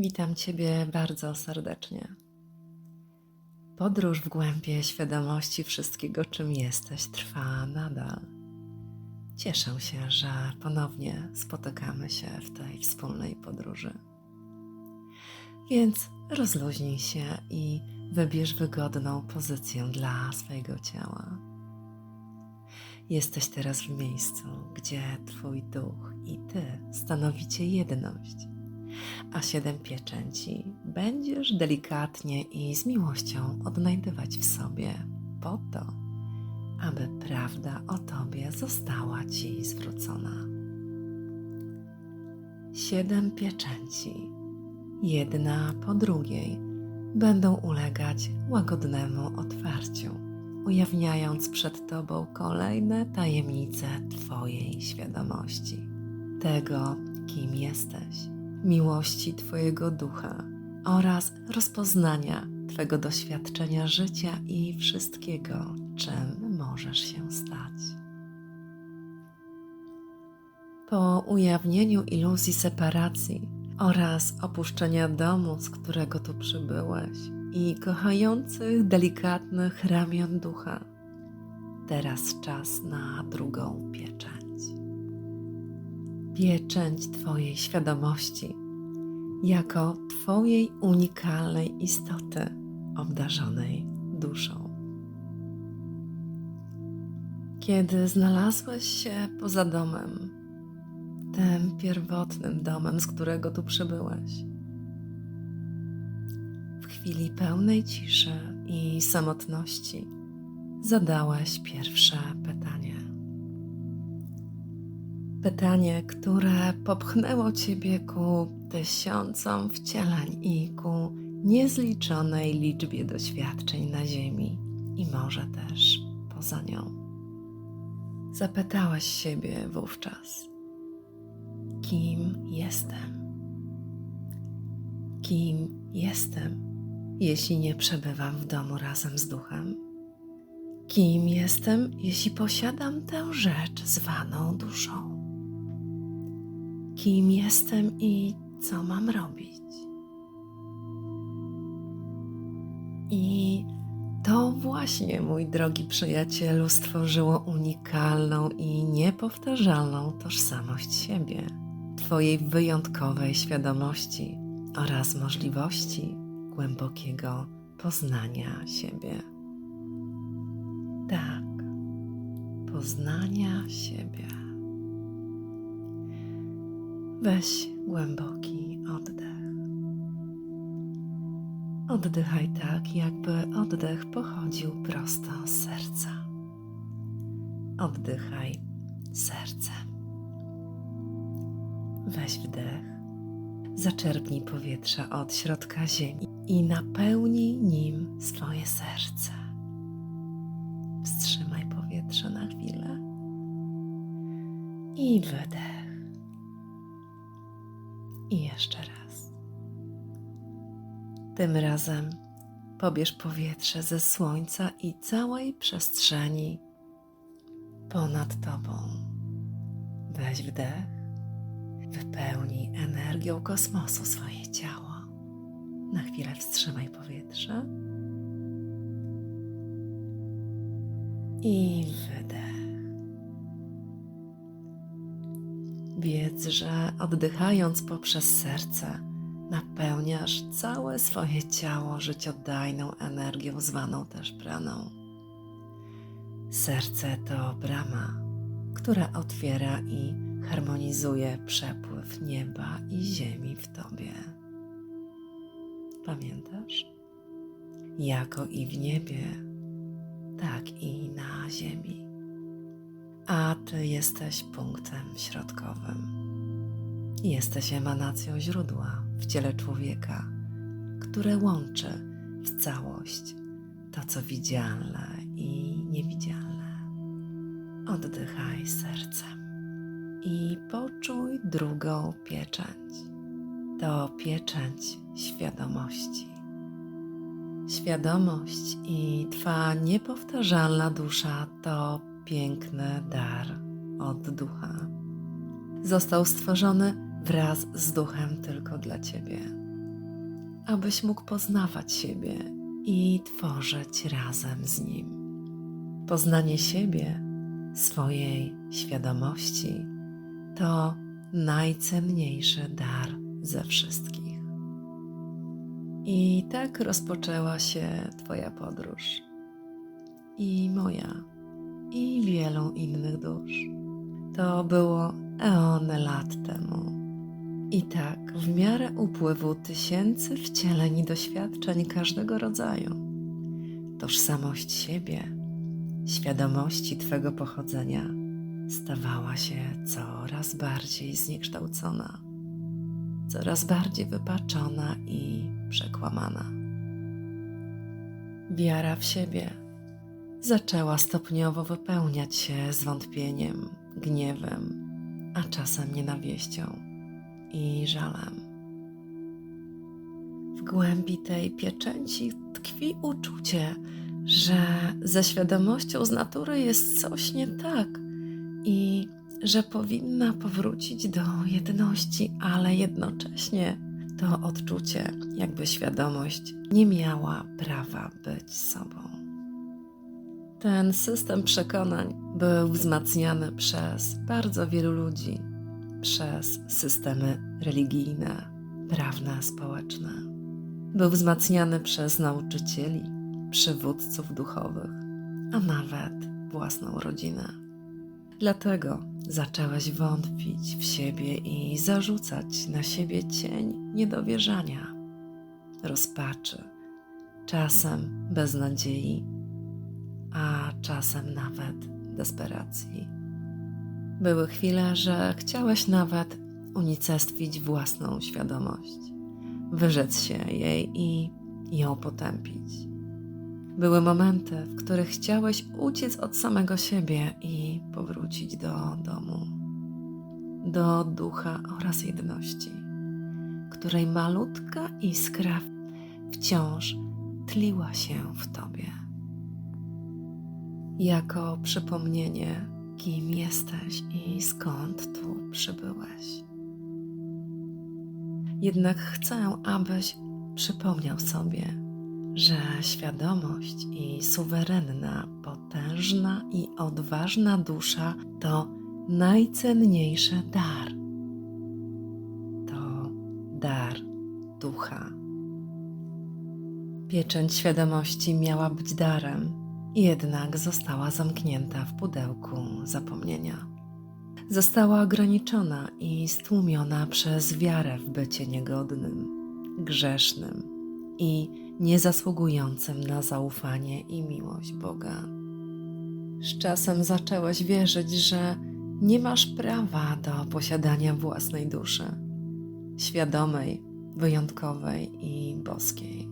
Witam Ciebie bardzo serdecznie. Podróż w głębie świadomości wszystkiego, czym jesteś, trwa nadal. Cieszę się, że ponownie spotykamy się w tej wspólnej podróży. Więc rozluźnij się i wybierz wygodną pozycję dla swojego ciała. Jesteś teraz w miejscu, gdzie Twój duch i Ty stanowicie jedność, a siedem pieczęci będziesz delikatnie i z miłością odnajdywać w sobie po to, aby prawda o Tobie została Ci zwrócona. Siedem pieczęci, jedna po drugiej, będą ulegać łagodnemu otwarciu ujawniając przed Tobą kolejne tajemnice Twojej świadomości, tego, kim jesteś, miłości Twojego ducha oraz rozpoznania Twego doświadczenia życia i wszystkiego, czym możesz się stać. Po ujawnieniu iluzji separacji oraz opuszczenia domu, z którego tu przybyłeś, i kochających, delikatnych ramion ducha. Teraz czas na drugą pieczęć. Pieczęć Twojej świadomości jako Twojej unikalnej istoty, obdarzonej duszą. Kiedy znalazłeś się poza domem, tym pierwotnym domem, z którego tu przybyłeś, chwili pełnej ciszy i samotności zadałeś pierwsze pytanie. Pytanie, które popchnęło ciebie ku tysiącom wcieleń i ku niezliczonej liczbie doświadczeń na Ziemi i może też poza nią. Zapytałeś siebie wówczas: Kim jestem? Kim jestem? jeśli nie przebywam w domu razem z duchem? Kim jestem, jeśli posiadam tę rzecz zwaną duszą? Kim jestem i co mam robić? I to właśnie, mój drogi przyjacielu, stworzyło unikalną i niepowtarzalną tożsamość siebie, Twojej wyjątkowej świadomości oraz możliwości głębokiego poznania siebie. Tak, poznania siebie. Weź głęboki oddech. Oddychaj tak, jakby oddech pochodził prosto z serca. Oddychaj sercem. Weź wdech zaczerpnij powietrza od środka ziemi i napełnij nim swoje serce. Wstrzymaj powietrze na chwilę i wydech. I jeszcze raz. Tym razem pobierz powietrze ze słońca i całej przestrzeni ponad tobą. Weź wdech Wypełnij energią kosmosu swoje ciało. Na chwilę wstrzymaj powietrze. I wydech. Wiedz, że oddychając poprzez serce, napełniasz całe swoje ciało życiodajną energią zwaną też praną. Serce to brama, która otwiera i harmonizuje przepływ nieba i ziemi w Tobie. Pamiętasz? Jako i w niebie, tak i na ziemi. A Ty jesteś punktem środkowym. Jesteś emanacją źródła w ciele człowieka, które łączy w całość to, co widzialne i niewidzialne. Oddychaj sercem i poczuj drugą pieczęć. To pieczęć świadomości. Świadomość i Twa niepowtarzalna dusza to piękny dar od ducha. Został stworzony wraz z duchem tylko dla Ciebie. abyś mógł poznawać siebie i tworzyć razem z Nim. Poznanie siebie, swojej świadomości to najcenniejszy dar ze wszystkich. I tak rozpoczęła się Twoja podróż. I moja, i wielu innych dusz. To było eony lat temu. I tak, w miarę upływu tysięcy wcieleń i doświadczeń każdego rodzaju, tożsamość siebie, świadomości Twego pochodzenia stawała się coraz bardziej zniekształcona, coraz bardziej wypaczona i przekłamana. Wiara w siebie zaczęła stopniowo wypełniać się zwątpieniem, gniewem, a czasem nienawiścią i żalem. W głębi tej pieczęci tkwi uczucie, że ze świadomością z natury jest coś nie tak i że powinna powrócić do jedności, ale jednocześnie to odczucie, jakby świadomość nie miała prawa być sobą. Ten system przekonań był wzmacniany przez bardzo wielu ludzi, przez systemy religijne, prawne, społeczne. Był wzmacniany przez nauczycieli, przywódców duchowych, a nawet własną rodzinę. Dlatego zaczęłaś wątpić w siebie i zarzucać na siebie cień niedowierzania, rozpaczy, czasem beznadziei, a czasem nawet desperacji. Były chwile, że chciałeś nawet unicestwić własną świadomość, wyrzec się jej i ją potępić. Były momenty, w których chciałeś uciec od samego siebie i powrócić do domu, do ducha oraz jedności, której malutka iskra wciąż tliła się w tobie. Jako przypomnienie, kim jesteś i skąd tu przybyłeś. Jednak chcę, abyś przypomniał sobie, że świadomość i suwerenna, potężna i odważna dusza to najcenniejszy dar. To dar ducha. Pieczęć świadomości miała być darem, jednak została zamknięta w pudełku zapomnienia. Została ograniczona i stłumiona przez wiarę w bycie niegodnym, grzesznym i niezasługującym na zaufanie i miłość Boga. Z czasem zaczęłaś wierzyć, że nie masz prawa do posiadania własnej duszy, świadomej, wyjątkowej i boskiej.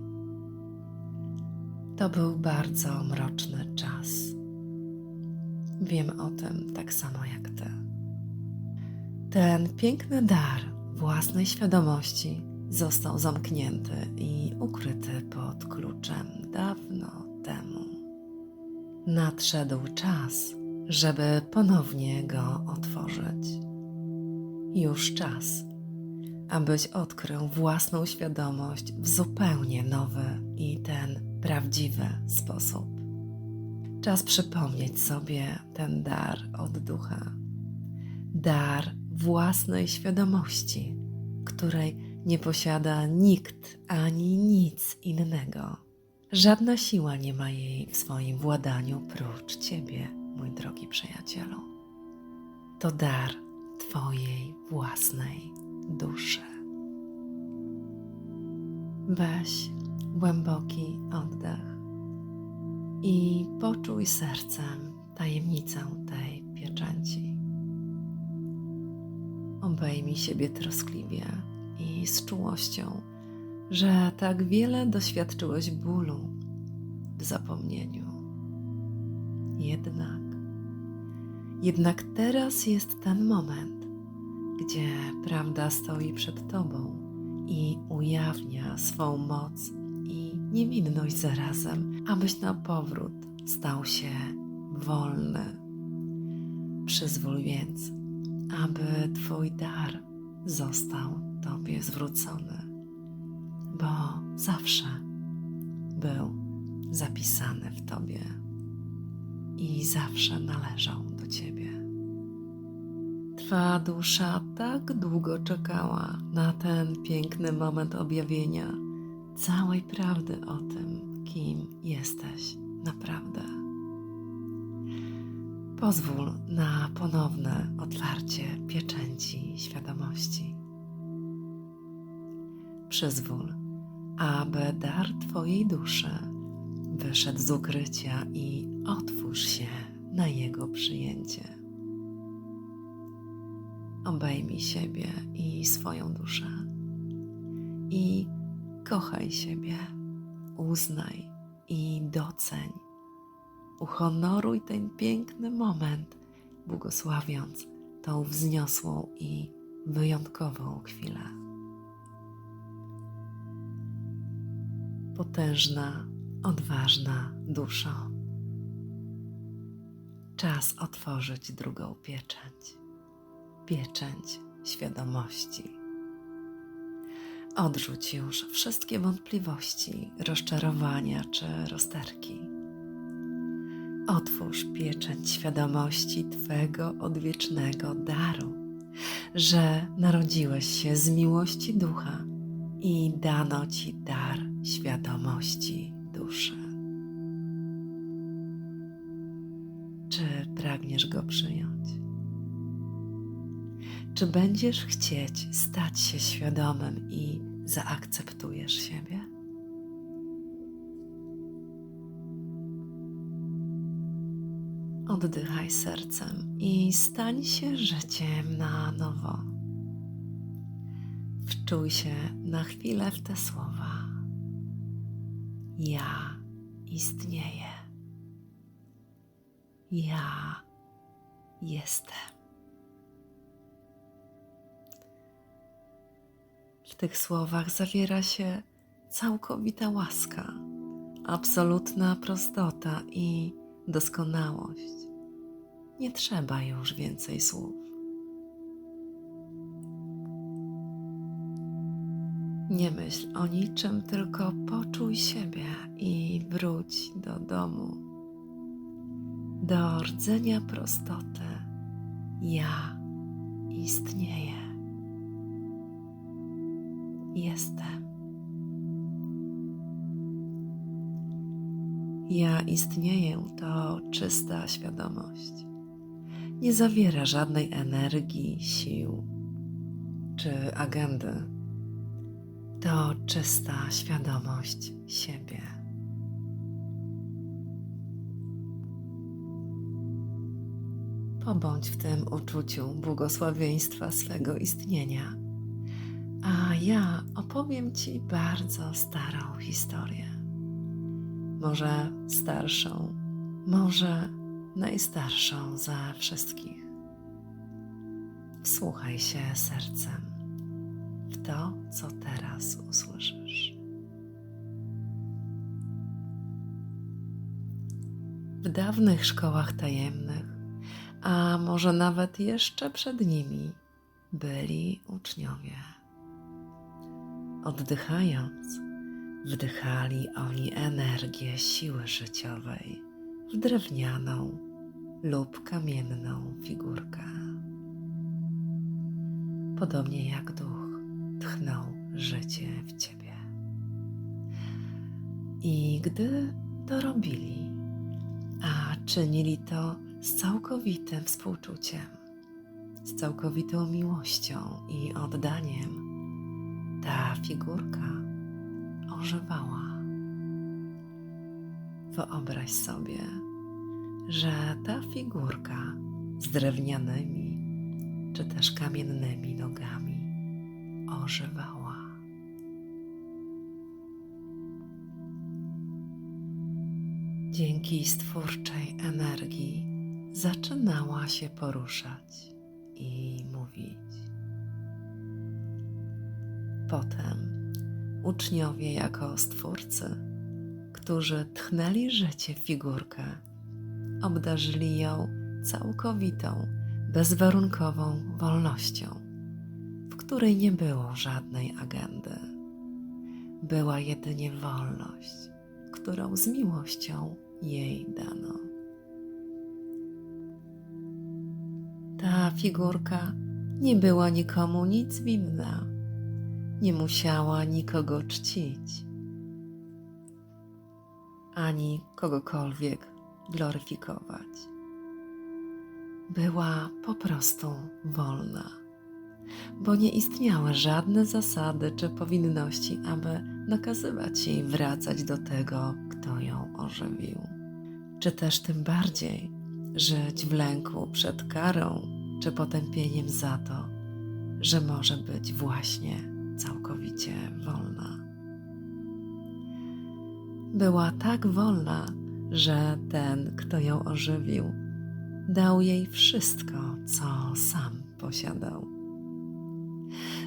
To był bardzo mroczny czas. Wiem o tym tak samo jak ty. Ten piękny dar własnej świadomości został zamknięty i ukryty pod kluczem dawno temu. Nadszedł czas, żeby ponownie go otworzyć. Już czas, abyś odkrył własną świadomość w zupełnie nowy i ten prawdziwy sposób. Czas przypomnieć sobie ten dar od ducha. Dar własnej świadomości, której nie posiada nikt ani nic innego. Żadna siła nie ma jej w swoim władaniu prócz Ciebie, mój drogi przyjacielu. To dar Twojej własnej duszy. Weź głęboki oddech i poczuj sercem tajemnicę tej pieczęci. Obejmij siebie troskliwie i z czułością, że tak wiele doświadczyłeś bólu w zapomnieniu. Jednak, jednak teraz jest ten moment, gdzie prawda stoi przed Tobą i ujawnia swą moc niewinność zarazem, abyś na powrót stał się wolny. Przyzwól więc, aby Twój dar został Tobie zwrócony. bo zawsze był zapisany w Tobie i zawsze należał do Ciebie. Twa dusza tak długo czekała na ten piękny moment objawienia całej prawdy o tym, kim jesteś naprawdę. Pozwól na ponowne otwarcie pieczęci świadomości. Przyzwól, aby dar Twojej duszy wyszedł z ukrycia i otwórz się na jego przyjęcie. Obejmij siebie i swoją duszę i kochaj siebie, uznaj i doceń. Uhonoruj ten piękny moment, błogosławiąc tą wzniosłą i wyjątkową chwilę. Potężna, odważna duszo. Czas otworzyć drugą pieczęć pieczęć świadomości. Odrzuć już wszystkie wątpliwości, rozczarowania czy rozterki. Otwórz pieczęć świadomości Twego odwiecznego daru, że narodziłeś się z miłości ducha i dano Ci dar świadomości duszy. Czy pragniesz go przyjąć? Czy będziesz chcieć stać się świadomym i zaakceptujesz siebie? Oddychaj sercem i stań się życiem na nowo. Wczuj się na chwilę w te słowa. Ja istnieję. Ja jestem. Tych słowach zawiera się całkowita łaska, absolutna prostota i doskonałość. Nie trzeba już więcej słów. Nie myśl o niczym, tylko poczuj siebie i wróć do domu, do rdzenia prostoty. Ja istnieję jestem. Ja istnieję to czysta świadomość. Nie zawiera żadnej energii, sił czy agendy. To czysta świadomość siebie. Pobądź w tym uczuciu błogosławieństwa swego istnienia a ja opowiem Ci bardzo starą historię. Może starszą, może najstarszą ze wszystkich. Wsłuchaj się sercem w to, co teraz usłyszysz. W dawnych szkołach tajemnych, a może nawet jeszcze przed nimi, byli uczniowie Oddychając, wdychali oni energię siły życiowej w drewnianą lub kamienną figurkę. Podobnie jak duch tchnął życie w ciebie. I gdy to robili, a czynili to z całkowitym współczuciem, z całkowitą miłością i oddaniem, ta figurka ożywała. Wyobraź sobie, że ta figurka z drewnianymi czy też kamiennymi nogami ożywała. Dzięki stwórczej energii zaczynała się poruszać i mówić. Potem uczniowie jako stwórcy, którzy tchnęli życie w figurkę, obdarzyli ją całkowitą, bezwarunkową wolnością, w której nie było żadnej agendy. była jedynie wolność, którą z miłością jej dano. Ta figurka nie była nikomu nic winna, nie musiała nikogo czcić, ani kogokolwiek gloryfikować. Była po prostu wolna, bo nie istniały żadne zasady czy powinności, aby nakazywać jej wracać do tego, kto ją ożywił, czy też tym bardziej żyć w lęku przed karą czy potępieniem za to, że może być właśnie całkowicie wolna. Była tak wolna, że ten, kto ją ożywił, dał jej wszystko, co sam posiadał.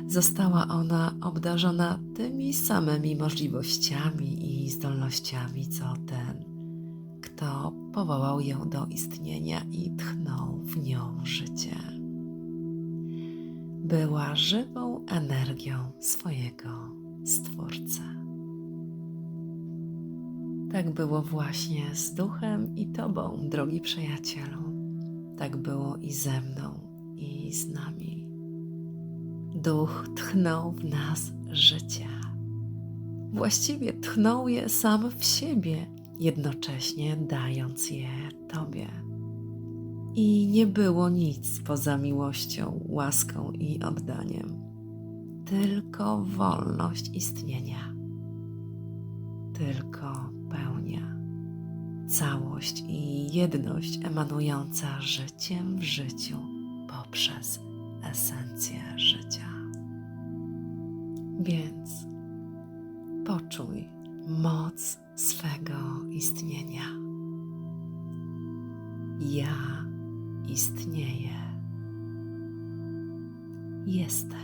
Została ona obdarzona tymi samymi możliwościami i zdolnościami, co ten, kto powołał ją do istnienia i tchnął w nią życie. Była żywą energią swojego Stwórcy. Tak było właśnie z duchem i Tobą, drogi przyjacielu. Tak było i ze mną, i z nami. Duch tchnął w nas życie. Właściwie tchnął je sam w siebie, jednocześnie dając je Tobie. I nie było nic poza miłością, łaską i oddaniem, tylko wolność istnienia, tylko pełnia, całość i jedność emanująca życiem w życiu poprzez esencję życia. Więc poczuj moc swego istnienia. Ja istnieję. Jestem.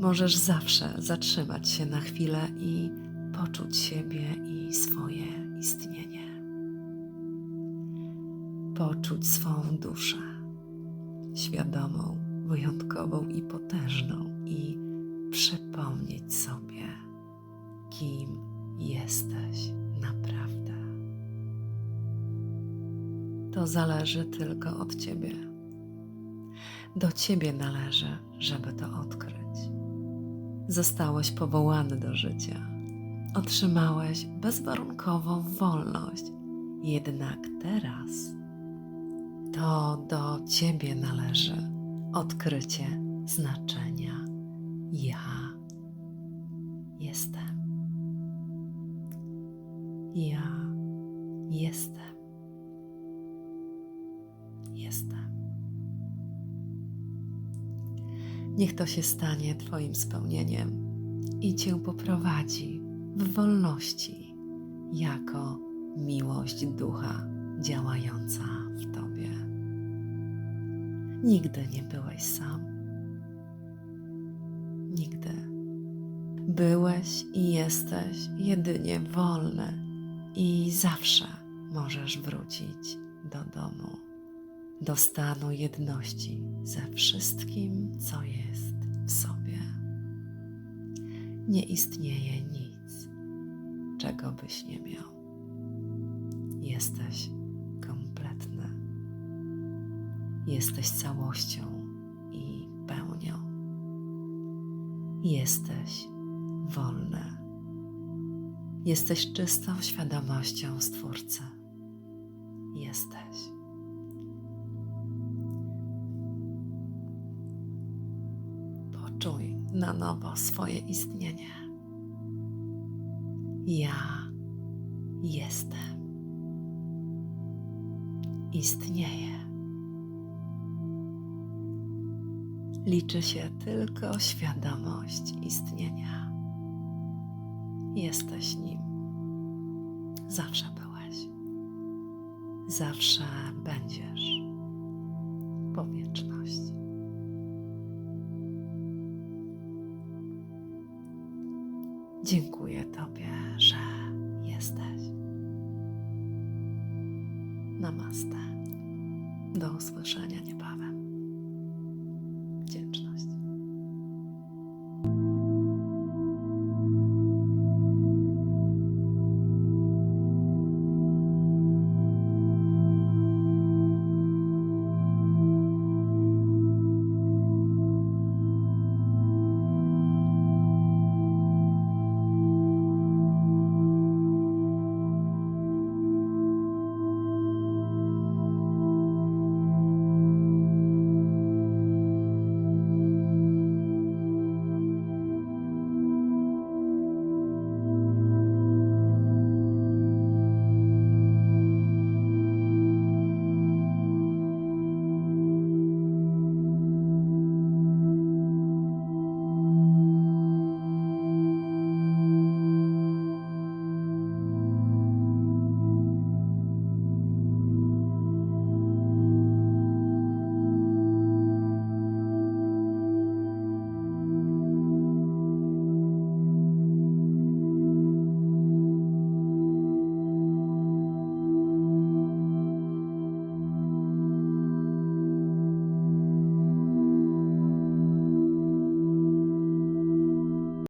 Możesz zawsze zatrzymać się na chwilę i poczuć siebie i swoje istnienie. Poczuć swą duszę, świadomą, wyjątkową i potężną, i przypomnieć sobie, kim jesteś naprawdę. To zależy tylko od Ciebie. Do Ciebie należy, żeby to odkryć. Zostałeś powołany do życia. Otrzymałeś bezwarunkową wolność. Jednak teraz to do Ciebie należy odkrycie znaczenia ja jestem. Ja jestem. Niech to się stanie Twoim spełnieniem i Cię poprowadzi w wolności jako miłość ducha działająca w Tobie. Nigdy nie byłeś sam. Nigdy. Byłeś i jesteś jedynie wolny i zawsze możesz wrócić do domu, do stanu jedności ze wszystkim, co jest w sobie. Nie istnieje nic, czego byś nie miał. Jesteś kompletny. Jesteś całością i pełnią. Jesteś wolny. Jesteś czystą świadomością Stwórcy. Jesteś. Na nowo swoje istnienie. Ja jestem. Istnieję. Liczy się tylko świadomość istnienia. Jesteś nim. Zawsze byłeś. Zawsze będziesz. Po Dziękuję Tobie, że jesteś. Namaste. Do usłyszenia niebawem.